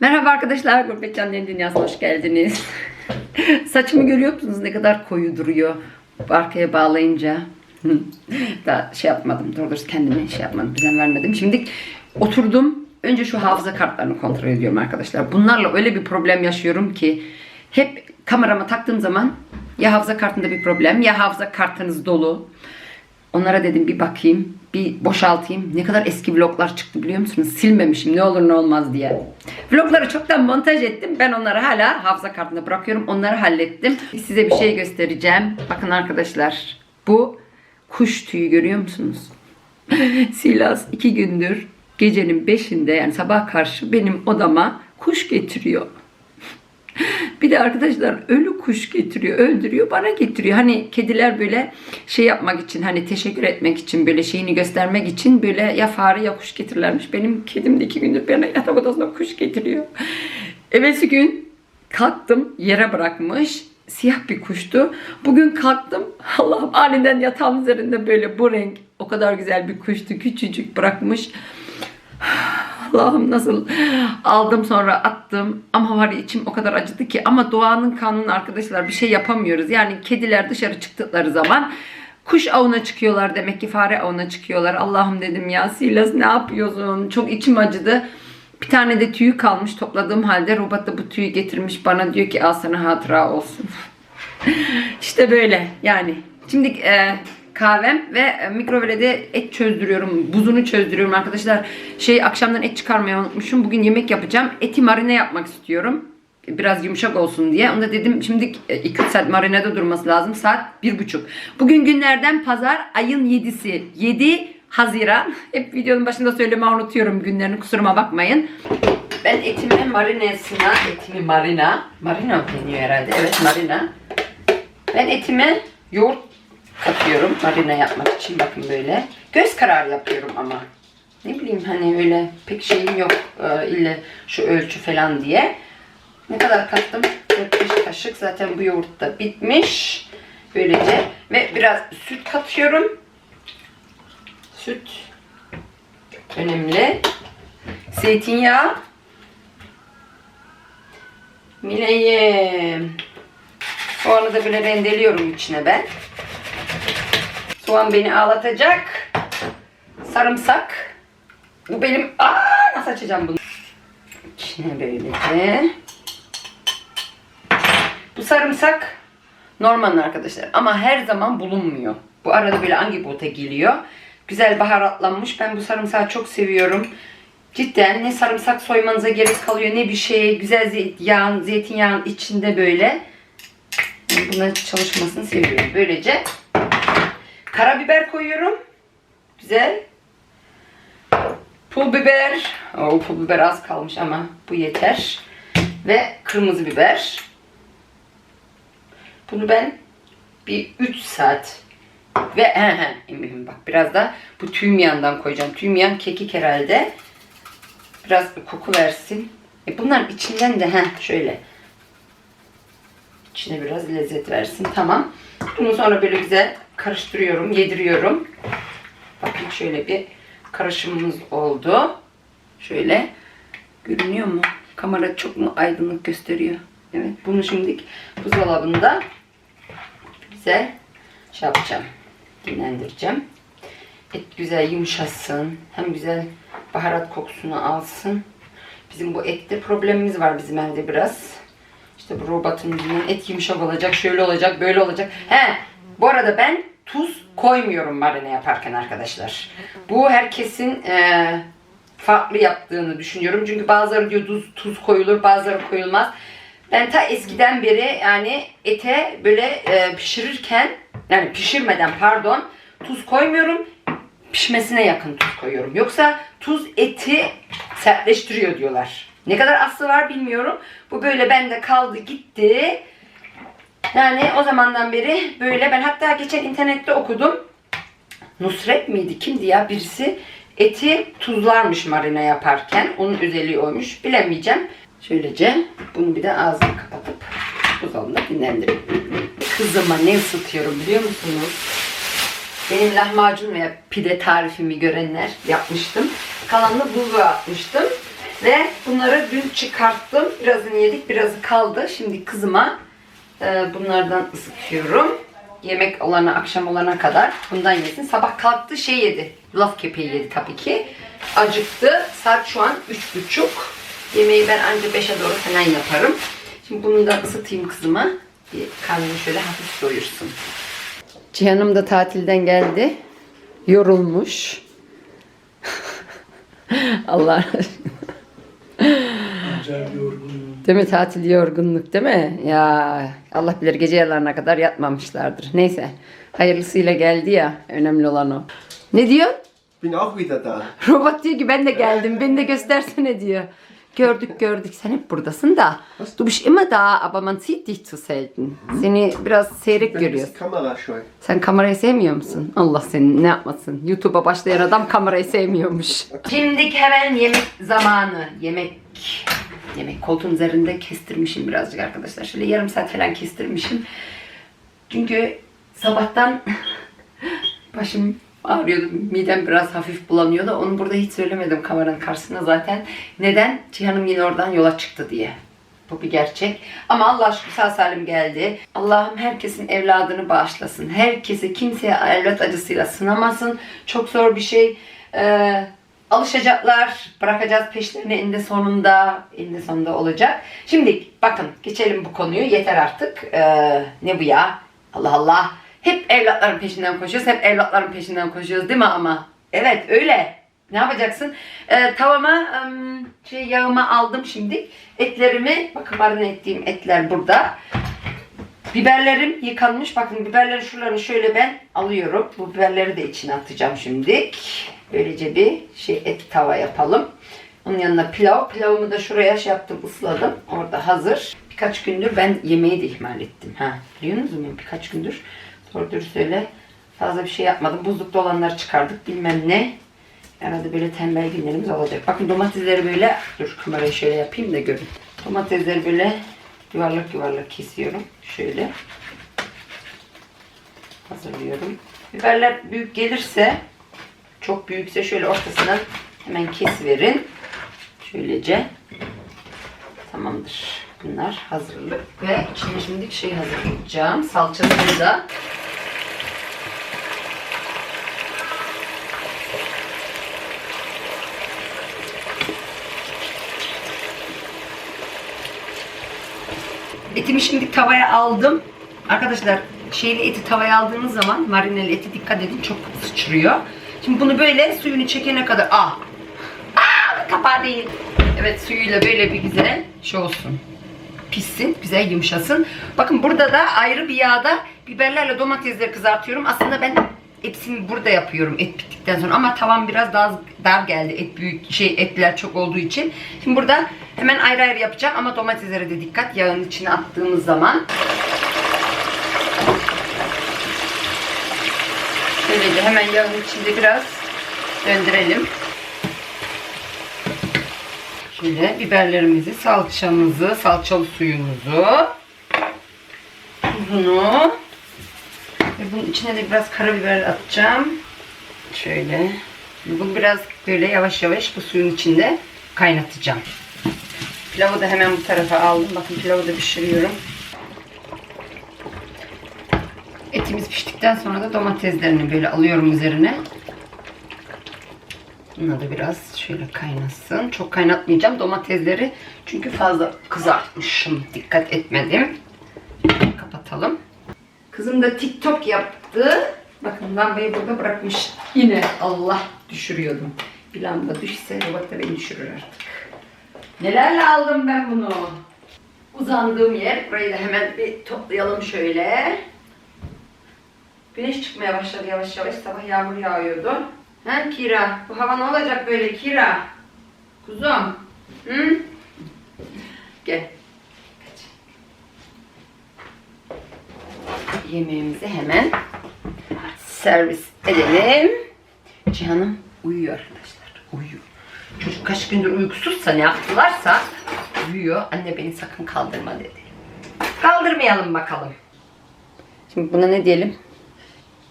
Merhaba arkadaşlar, Gurbet Canlı'nın dünyasına hoş geldiniz. Saçımı görüyor musunuz? Ne kadar koyu duruyor. Arkaya bağlayınca. Daha şey yapmadım, doğru doğrusu kendime şey yapmadım, düzen vermedim. Şimdi oturdum, önce şu hafıza kartlarını kontrol ediyorum arkadaşlar. Bunlarla öyle bir problem yaşıyorum ki hep kamerama taktığım zaman ya hafıza kartında bir problem ya hafıza kartınız dolu. Onlara dedim bir bakayım, bir boşaltayım. Ne kadar eski vloglar çıktı biliyor musunuz? Silmemişim ne olur ne olmaz diye. Vlogları çoktan montaj ettim. Ben onları hala hafıza kartına bırakıyorum. Onları hallettim. Size bir şey göstereceğim. Bakın arkadaşlar. Bu kuş tüyü görüyor musunuz? Silas iki gündür gecenin beşinde yani sabah karşı benim odama kuş getiriyor. Bir de arkadaşlar ölü kuş getiriyor, öldürüyor, bana getiriyor. Hani kediler böyle şey yapmak için, hani teşekkür etmek için, böyle şeyini göstermek için böyle ya fare ya kuş getirirlermiş. Benim kedim de iki gündür bana yatak odasına kuş getiriyor. Evvelsi gün kalktım, yere bırakmış. Siyah bir kuştu. Bugün kalktım. Allah'ım aniden yatağın üzerinde böyle bu renk o kadar güzel bir kuştu. Küçücük bırakmış. Allah'ım nasıl aldım sonra attım ama var içim o kadar acıdı ki ama doğanın kanunu arkadaşlar bir şey yapamıyoruz. Yani kediler dışarı çıktıkları zaman kuş avına çıkıyorlar demek ki fare avına çıkıyorlar. Allah'ım dedim ya Silas ne yapıyorsun? Çok içim acıdı. Bir tane de tüyü kalmış topladığım halde robot da bu tüyü getirmiş bana diyor ki al sana hatıra olsun. işte böyle yani. Şimdi e, kahvem ve e, mikrovalede et çözdürüyorum. Buzunu çözdürüyorum arkadaşlar. Şey akşamdan et çıkarmayı unutmuşum. Bugün yemek yapacağım. Eti marine yapmak istiyorum. Biraz yumuşak olsun diye. Onu da dedim şimdi 2-3 saat marinede durması lazım. Saat 1.30. Bugün günlerden pazar ayın 7'si. 7 Haziran. Hep videonun başında söylemeyi unutuyorum günlerini. Kusuruma bakmayın. Ben etimi marinesine, etimi marina. Marina deniyor herhalde? Evet marina. Ben etime yoğurt katıyorum marina yapmak için. Bakın böyle. Göz kararı yapıyorum ama. Ne bileyim hani öyle pek şeyim yok. Ee, ille şu ölçü falan diye. Ne kadar kattım? 4-5 kaşık. Zaten bu yoğurt da bitmiş. Böylece. Ve biraz süt katıyorum. Süt. Önemli. Zeytinyağı. Mileyim. Soğanı da böyle rendeliyorum içine ben. Soğan beni ağlatacak. Sarımsak. Bu benim... Aa, nasıl açacağım bunu? İçine böylece. Bu sarımsak normal arkadaşlar. Ama her zaman bulunmuyor. Bu arada böyle hangi bota geliyor. Güzel baharatlanmış. Ben bu sarımsağı çok seviyorum. Cidden ne sarımsak soymanıza gerek kalıyor ne bir şey. Güzel zeytinyağın, zeytinyağın içinde böyle. Buna çalışmasını seviyorum. Böylece karabiber koyuyorum. Güzel. Pul biber. Oo, pul biber az kalmış ama bu yeter. Ve kırmızı biber. Bunu ben bir 3 saat ve he he eminim bak biraz da bu tümyandan koyacağım. Tümyan kekik herhalde. Biraz koku versin. E bunların içinden de he şöyle İçine biraz lezzet versin. Tamam. Bunu sonra böyle güzel karıştırıyorum, yediriyorum. Bakın şöyle bir karışımımız oldu. Şöyle görünüyor mu? Kamera çok mu aydınlık gösteriyor? Evet. Bunu şimdi buzdolabında güzel şey yapacağım. Dinlendireceğim. Et güzel yumuşasın. Hem güzel baharat kokusunu alsın. Bizim bu ette problemimiz var bizim evde biraz. İşte bu robotun et yumuşak olacak, şöyle olacak, böyle olacak. He, bu arada ben tuz koymuyorum marine yaparken arkadaşlar. Bu herkesin e, farklı yaptığını düşünüyorum. Çünkü bazıları diyor tuz, tuz koyulur, bazıları koyulmaz. Ben ta eskiden beri yani ete böyle e, pişirirken, yani pişirmeden pardon, tuz koymuyorum. Pişmesine yakın tuz koyuyorum. Yoksa tuz eti sertleştiriyor diyorlar. Ne kadar aslı var bilmiyorum. Bu böyle bende kaldı gitti. Yani o zamandan beri böyle. Ben hatta geçen internette okudum. Nusret miydi kimdi ya birisi eti tuzlarmış marine yaparken. Onun özelliği oymuş. Bilemeyeceğim. Şöylece bunu bir de ağzını kapatıp buzdolabında dinlendireyim. Kızıma ne ısıtıyorum biliyor musunuz? Benim lahmacun veya pide tarifimi görenler yapmıştım. Kalanını buzluğa atmıştım. Ve bunları dün çıkarttım. Birazını yedik, birazı kaldı. Şimdi kızıma bunlardan ısıtıyorum. Yemek olana, akşam olana kadar bundan yesin. Sabah kalktı şey yedi. Yulaf kepeği yedi tabii ki. Acıktı. Saat şu an üç buçuk. Yemeği ben anca beşe doğru falan yaparım. Şimdi bunu da ısıtayım kızıma. Bir karnını şöyle hafif doyursun. Cihan'ım da tatilden geldi. Yorulmuş. Allah Acayip yorgunum. Değil mi tatil yorgunluk değil mi? Ya Allah bilir gece yarılarına kadar yatmamışlardır. Neyse hayırlısıyla geldi ya önemli olan o. Ne diyor? Bin auch wieder da. Robot diyor ki ben de geldim beni de göstersene diyor. Gördük gördük sen hep buradasın da. Du bist immer da aber man sieht dich zu selten. Seni biraz seyrek Ben görüyoruz. biz kamerascheu. Sen kamerayı sevmiyor musun? Allah seni ne yapmasın. YouTube'a başlayan adam kamerayı sevmiyormuş. Şimdi hemen yemek zamanı. Yemek. Yemek koltuğun üzerinde kestirmişim birazcık arkadaşlar. Şöyle yarım saat falan kestirmişim. Çünkü sabahtan başım ağrıyordu. Midem biraz hafif bulanıyordu. Onu burada hiç söylemedim kameranın karşısına zaten. Neden? Cihan'ım yine oradan yola çıktı diye. Bu bir gerçek. Ama Allah şükür sağ salim geldi. Allah'ım herkesin evladını bağışlasın. Herkese kimseye evlat acısıyla sınamasın. Çok zor bir şey. Ee, alışacaklar. Bırakacağız peşlerini eninde sonunda. Eninde sonunda olacak. Şimdi bakın geçelim bu konuyu. Yeter artık. Ee, ne bu ya? Allah Allah. Hep evlatların peşinden koşuyoruz. Hep evlatların peşinden koşuyoruz değil mi ama? Evet öyle. Ne yapacaksın? Ee, tavama şey yağımı aldım şimdi. Etlerimi, bakın marine ettiğim etler burada. Biberlerim yıkanmış. Bakın biberlerin şuralarını şöyle ben alıyorum. Bu biberleri de içine atacağım şimdi. Böylece bir şey et tava yapalım. Onun yanına pilav. Pilavımı da şuraya şey yaptım, ısladım. Orada hazır. Birkaç gündür ben yemeği de ihmal ettim. Ha, biliyor musunuz? Ben birkaç gündür doğru dürüst söyle fazla bir şey yapmadım. Buzlukta olanları çıkardık bilmem ne. Arada böyle tembel günlerimiz olacak. Bakın domatesleri böyle, dur kamerayı şöyle yapayım da görün. Domatesleri böyle yuvarlak yuvarlak kesiyorum. Şöyle hazırlıyorum. Biberler büyük gelirse, çok büyükse şöyle ortasına hemen kesiverin. Şöylece. Tamamdır. Bunlar hazırlık. Ve içine şimdi şey hazırlayacağım. Salçasını da Etimi şimdi tavaya aldım. Arkadaşlar şeyli eti tavaya aldığınız zaman marineli eti dikkat edin çok sıçrıyor. Şimdi bunu böyle suyunu çekene kadar ah Aa, kapağı değil. Evet suyuyla böyle bir güzel şey olsun. Pişsin, güzel yumuşasın. Bakın burada da ayrı bir yağda biberlerle domatesleri kızartıyorum. Aslında ben hepsini burada yapıyorum et bittikten sonra ama tavam biraz daha dar geldi et büyük şey etler çok olduğu için. Şimdi burada hemen ayrı ayrı yapacağım ama domateslere de dikkat yağın içine attığımız zaman. Böylece hemen yağın içinde biraz döndürelim. Şöyle biberlerimizi, salçamızı, salçalı suyumuzu, tuzunu ve bunun içine de biraz karabiber atacağım. Şöyle. Bunu biraz böyle yavaş yavaş bu suyun içinde kaynatacağım. Pilavı da hemen bu tarafa aldım. Bakın pilavı da pişiriyorum. Etimiz piştikten sonra da domateslerini böyle alıyorum üzerine. Bunlar da biraz şöyle kaynasın. Çok kaynatmayacağım domatesleri. Çünkü fazla kızartmışım. Dikkat etmedim. Kapatalım. Kızım da TikTok yaptı. Bakın lambayı burada bırakmış. Yine Allah düşürüyordum. Bir lamba düşse robot da beni düşürür artık. Nelerle aldım ben bunu? Uzandığım yer. Burayı da hemen bir toplayalım şöyle. Güneş çıkmaya başladı yavaş yavaş. Sabah yağmur yağıyordu. Ha Kira? Bu hava ne olacak böyle Kira? Kuzum. Hı? Gel. Kaç. Yemeğimizi hemen servis edelim. Cihan'ım uyuyor arkadaşlar. Uyuyor. Çocuk kaç gündür uykusuzsa ne yaptılarsa uyuyor. Anne beni sakın kaldırma dedi. Kaldırmayalım bakalım. Şimdi buna ne diyelim?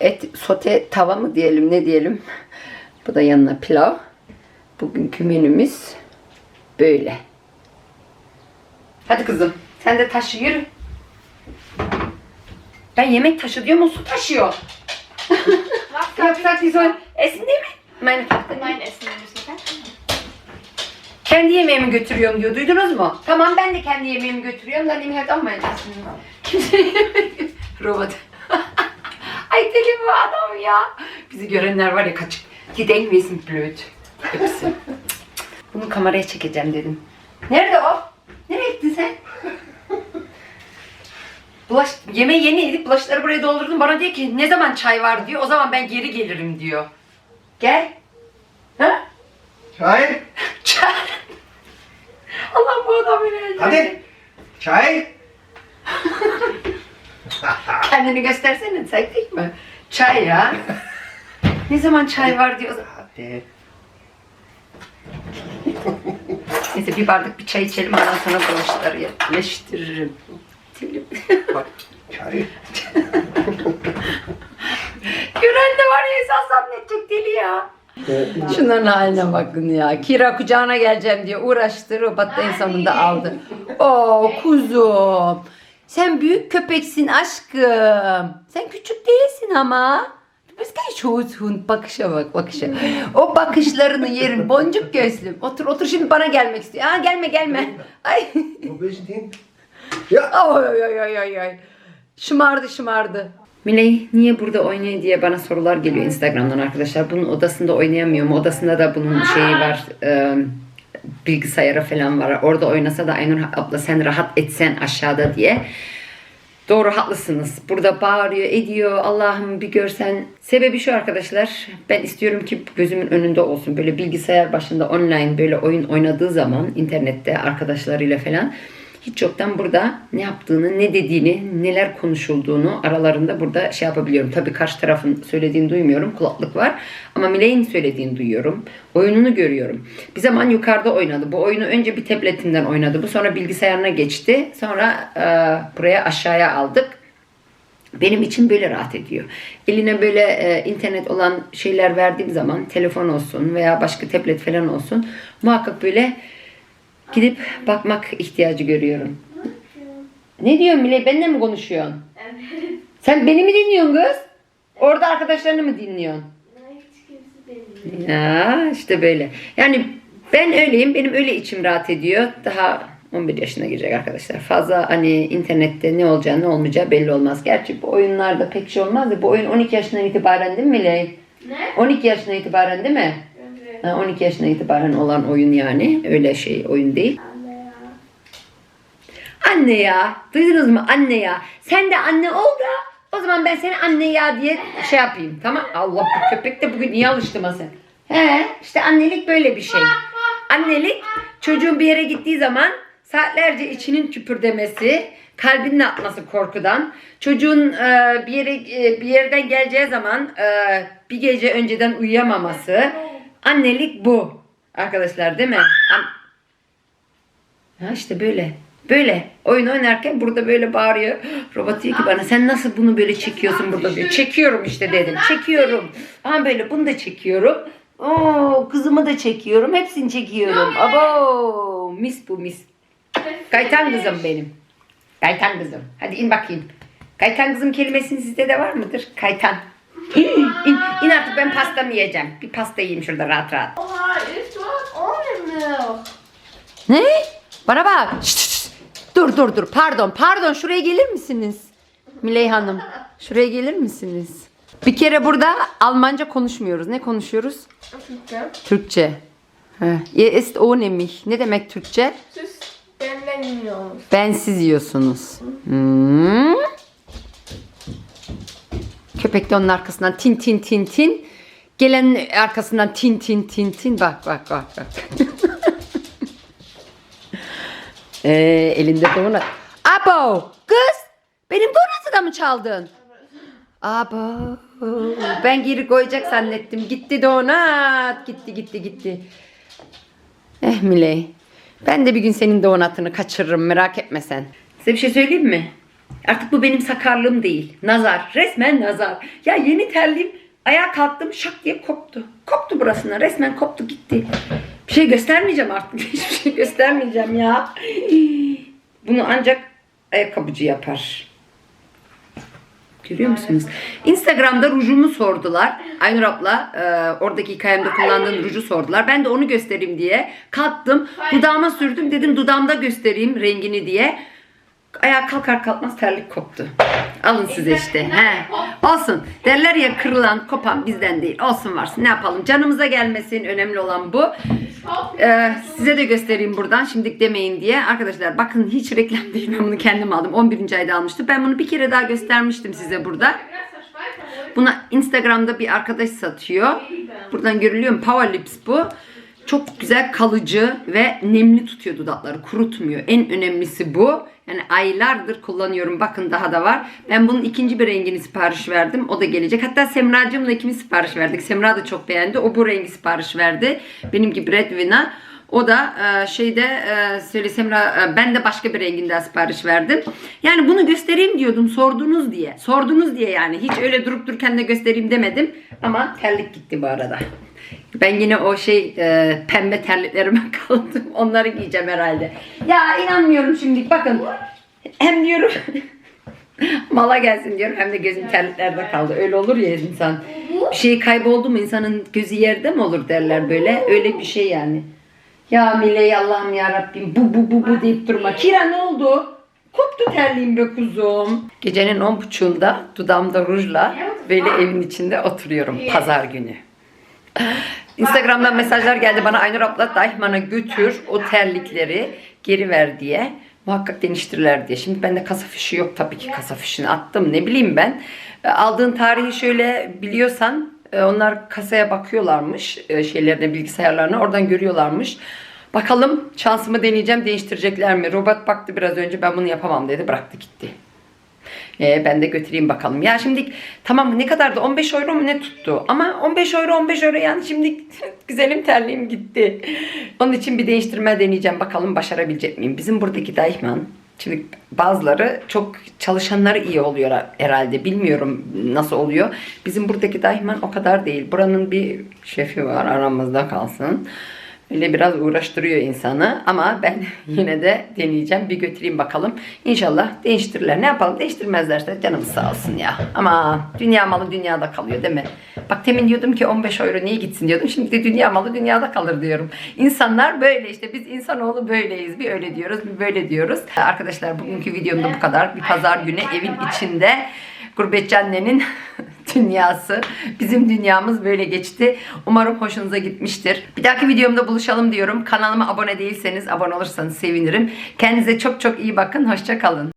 Et sote tava mı diyelim ne diyelim? Bu da yanına pilav. Bugünkü menümüz Böyle. Hadi kızım. Sen de taşı yürü. Ben yemek taşı diyorum o su taşıyor. Yapsak biz o esin değil mi? Meine Tochter. Mein Essen müssen wir Kendi yemeğimi götürüyorum diyor. Duydunuz mu? Tamam ben de kendi yemeğimi götürüyorum. Dann nehme ich halt auch mein Essen. Kimse yemek Robot. Ay deli bu adam ya. Bizi görenler var ya denken wir sind blöd. Hepsi. Bunu kameraya çekeceğim dedim. Nerede o? Nereye gittin sen? Bulaş, yemeği yeni yedik. Bulaşıkları buraya doldurdum. Bana diyor ki ne zaman çay var diyor. O zaman ben geri gelirim diyor. Gel. Ha? Çay. Çay. Allah bu adam beni Hadi. Çay. Kendini göstersene çektik mi? Çay ya. ne zaman çay var diyor. Hadi. Neyse bir bardak bir çay içelim ondan sonra bulaşıkları yerleştiririm. Bak. Çay. Gören de var ya esas zannedecek deli ya. Şunların haline bakın ya. Kira kucağına geleceğim diye uğraştı. Robot da en sonunda aldı. Oo kuzum. Sen büyük köpeksin aşkım. Sen küçük değilsin ama. Bist kein Schoßhund. Bakışa bak bakışa. O bakışlarını yerim. Boncuk gözlüm. Otur otur şimdi bana gelmek istiyor. Aa gelme gelme. Ay. Ja. Oy oy oy oy oy. Şımardı şımardı. Miley niye burada oynuyor diye bana sorular geliyor Instagram'dan arkadaşlar. Bunun odasında oynayamıyor mu? Odasında da bunun şeyi var. e, bilgisayarı falan var. Orada oynasa da Aynur abla sen rahat etsen aşağıda diye. Doğru haklısınız. Burada bağırıyor, ediyor. Allah'ım bir görsen. Sebebi şu arkadaşlar. Ben istiyorum ki gözümün önünde olsun. Böyle bilgisayar başında online böyle oyun oynadığı zaman internette arkadaşlarıyla falan hiç yoktan burada ne yaptığını, ne dediğini, neler konuşulduğunu aralarında burada şey yapabiliyorum. Tabii karşı tarafın söylediğini duymuyorum. Kulaklık var. Ama Miley'in söylediğini duyuyorum. Oyununu görüyorum. Bir zaman yukarıda oynadı. Bu oyunu önce bir tabletinden oynadı. Bu sonra bilgisayarına geçti. Sonra e, buraya aşağıya aldık. Benim için böyle rahat ediyor. Eline böyle e, internet olan şeyler verdiğim zaman telefon olsun veya başka tablet falan olsun muhakkak böyle gidip bakmak ihtiyacı görüyorum. Ne diyorsun Miley? Benimle mi konuşuyorsun? Evet. Sen beni mi dinliyorsun kız? Orada arkadaşlarını mı dinliyorsun? Ya işte böyle. Yani ben öyleyim. Benim öyle içim rahat ediyor. Daha 11 yaşına girecek arkadaşlar. Fazla hani internette ne olacağı ne olmayacağı belli olmaz. Gerçi bu oyunlarda pek şey olmaz da bu oyun 12 yaşından itibaren değil mi Miley? Ne? 12 yaşına itibaren değil mi? Evet. Ha, 12 yaşına itibaren olan oyun yani. Öyle şey oyun değil. Anne ya. Anne ya. Duydunuz mu? Anne ya. Sen de anne ol da o zaman ben seni anne ya diye şey yapayım. Tamam? Allah bu köpek de bugün iyi alıştı sen. He işte annelik böyle bir şey. Annelik çocuğun bir yere gittiği zaman saatlerce içinin küpürdemesi, kalbinin atması korkudan, çocuğun e, bir yere e, bir yerden geleceği zaman e, bir gece önceden uyuyamaması. Annelik bu. Arkadaşlar değil mi? An- Ha işte böyle. Böyle. Oyun oynarken burada böyle bağırıyor. Robot diyor ki bana sen nasıl bunu böyle çekiyorsun burada diyor. Çekiyorum işte dedim. Çekiyorum. Ha böyle bunu da çekiyorum. Oo kızımı da çekiyorum. Hepsini çekiyorum. Abo mis bu mis. Kaytan kızım benim. Kaytan kızım. Hadi in bakayım. Kaytan kızım kelimesinin sizde de var mıdır? Kaytan. İn, in, artık ben pasta mı yiyeceğim? Bir pasta yiyeyim şurada rahat rahat. Oha, Milch? Ne? Bana bak. Şşt, şşt. Dur dur dur. Pardon pardon şuraya gelir misiniz? Miley Hanım. Şuraya gelir misiniz? Bir kere burada Almanca konuşmuyoruz. Ne konuşuyoruz? Türkçe. Türkçe. Ihr ist ohne mich. Ne demek Türkçe? Siz benden yiyorsunuz. Bensiz yiyorsunuz. Hmm. Köpek de onun arkasından tin tin tin tin. Gelen arkasından tin tin tin tin. Bak bak bak bak. ee, elinde donat. Abo kız benim donatı da mı çaldın? Abo ben geri koyacak zannettim. Gitti donat. Gitti gitti gitti. Eh Miley. Ben de bir gün senin donatını kaçırırım merak etme sen. Size bir şey söyleyeyim mi? Artık bu benim sakarlığım değil. Nazar. Resmen nazar. Ya yeni terliğim ayağa kalktım şak diye koptu. Koptu burasına. Resmen koptu gitti. Bir şey göstermeyeceğim artık. Hiçbir şey göstermeyeceğim ya. Bunu ancak ayakkabıcı yapar. Görüyor musunuz? Instagram'da rujumu sordular. Aynur abla e, oradaki hikayemde kullandığın ruju sordular. Ben de onu göstereyim diye kalktım. Dudağıma sürdüm. Dedim dudağımda göstereyim rengini diye. Ayağa kalkar kalkmaz terlik koptu. Alın size işte. He. Olsun. Derler ya kırılan kopan bizden değil. Olsun varsın. Ne yapalım? Canımıza gelmesin. Önemli olan bu. Ee, size de göstereyim buradan. Şimdilik demeyin diye. Arkadaşlar bakın hiç reklam değil. Ben bunu kendim aldım. 11. ayda almıştım. Ben bunu bir kere daha göstermiştim size burada. Buna Instagram'da bir arkadaş satıyor. Buradan görülüyor mu? Power Lips bu. Çok güzel kalıcı ve nemli tutuyor dudakları. Kurutmuyor. En önemlisi bu. Yani aylardır kullanıyorum. Bakın daha da var. Ben bunun ikinci bir rengini sipariş verdim. O da gelecek. Hatta Semracığımla ikimiz sipariş verdik. Semra da çok beğendi. O bu rengi sipariş verdi. Benim gibi Red Vina. O da e, şeyde e, söyle Semra e, ben de başka bir renginden sipariş verdim. Yani bunu göstereyim diyordum sordunuz diye. Sordunuz diye yani. Hiç öyle durup dururken de göstereyim demedim. Ama terlik gitti bu arada. Ben yine o şey e, pembe terliklerime kaldım. Onları giyeceğim herhalde. Ya inanmıyorum şimdi. Bakın. Hem diyorum mala gelsin diyorum hem de gözüm terliklerde kaldı. Öyle olur ya insan. Bir şey kayboldu mu insanın gözü yerde mi olur derler böyle. Öyle bir şey yani. Ya Miley Allah'ım ya Rabbim bu bu bu bu deyip durma. Kira ne oldu? Koptu terliğim be kuzum. Gecenin on buçuğunda dudağımda rujla böyle evin içinde oturuyorum pazar günü. Instagram'dan mesajlar geldi bana Aynur abla Daichmann'a götür o terlikleri geri ver diye. Muhakkak değiştirirler diye. Şimdi bende kasa fişi yok tabii ki kasa fişini attım. Ne bileyim ben. E, Aldığın tarihi şöyle biliyorsan e, onlar kasaya bakıyorlarmış e, şeylerine bilgisayarlarına oradan görüyorlarmış. Bakalım şansımı deneyeceğim değiştirecekler mi? Robot baktı biraz önce ben bunu yapamam dedi bıraktı gitti. Ee, ben de götüreyim bakalım. Ya şimdi tamam ne kadardı? 15 euro mu ne tuttu? Ama 15 euro 15 euro yani şimdi güzelim terliğim gitti. Onun için bir değiştirme deneyeceğim. Bakalım başarabilecek miyim? Bizim buradaki Deichmann Şimdi bazıları çok çalışanları iyi oluyor herhalde. Bilmiyorum nasıl oluyor. Bizim buradaki Deichmann o kadar değil. Buranın bir şefi var aramızda kalsın. Öyle biraz uğraştırıyor insanı ama ben yine de deneyeceğim. Bir götüreyim bakalım. İnşallah değiştirirler. Ne yapalım? Değiştirmezlerse canımız sağ olsun ya. Ama dünya malı dünyada kalıyor değil mi? Bak temin diyordum ki 15 euro niye gitsin diyordum. Şimdi de dünya malı dünyada kalır diyorum. İnsanlar böyle işte. Biz insanoğlu böyleyiz. Bir öyle diyoruz bir böyle diyoruz. Arkadaşlar bugünkü videomda bu kadar. Bir pazar günü evin içinde Gurbetçi annenin dünyası. Bizim dünyamız böyle geçti. Umarım hoşunuza gitmiştir. Bir dahaki videomda buluşalım diyorum. Kanalıma abone değilseniz abone olursanız sevinirim. Kendinize çok çok iyi bakın. Hoşça kalın.